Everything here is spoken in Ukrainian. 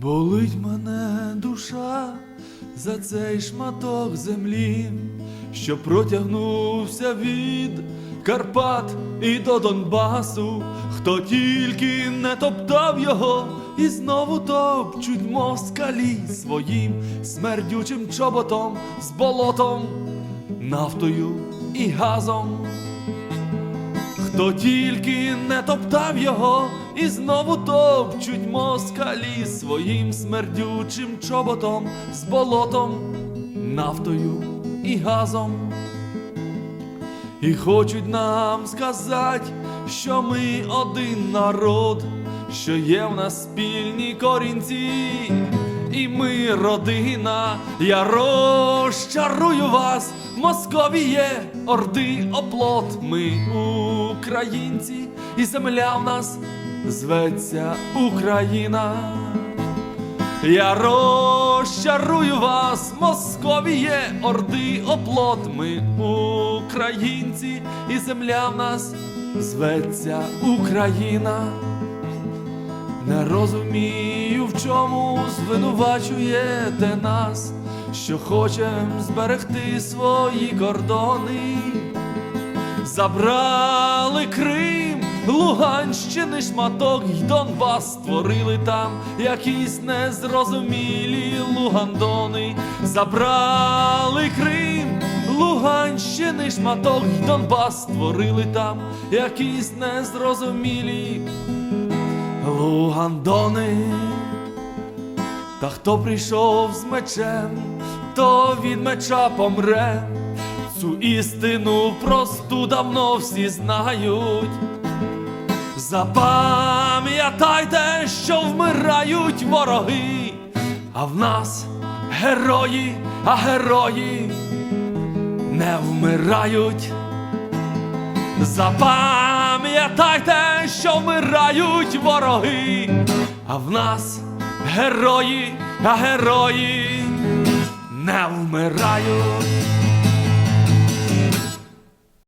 Болить мене душа за цей шматок землі, що протягнувся від Карпат і до Донбасу, хто тільки не топтав його, і знову топчуть москалі своїм смердючим чоботом з болотом, нафтою і газом. Хто тільки не топтав його, і знову топчуть москалі своїм смердючим чоботом з болотом, нафтою і газом. І хочуть нам сказати, що ми один народ, що є в нас спільні корінці, і ми родина, я розчарую вас, Московіє, орди, оплот, ми українці, і земля в нас зветься Україна. Я розчарую вас, Московіє, орди, оплот, ми українці, і земля в нас зветься Україна. Не розумію, в чому звинувачуєте нас, що хочем зберегти свої кордони. Забрали Крим, Луганщини шматок й Донбас створили там якісь незрозумілі лугандони. Забрали Крим, Луганщини шматок й Донбас створили там якісь незрозумілі лугандони. Та хто прийшов з мечем, то від меча помре. Цю істину просту давно всі знають. Запам'ятайте, що вмирають вороги, а в нас герої, а герої не вмирають. Запам'ятайте, що вмирають вороги, а в нас герої, а герої не вмирають.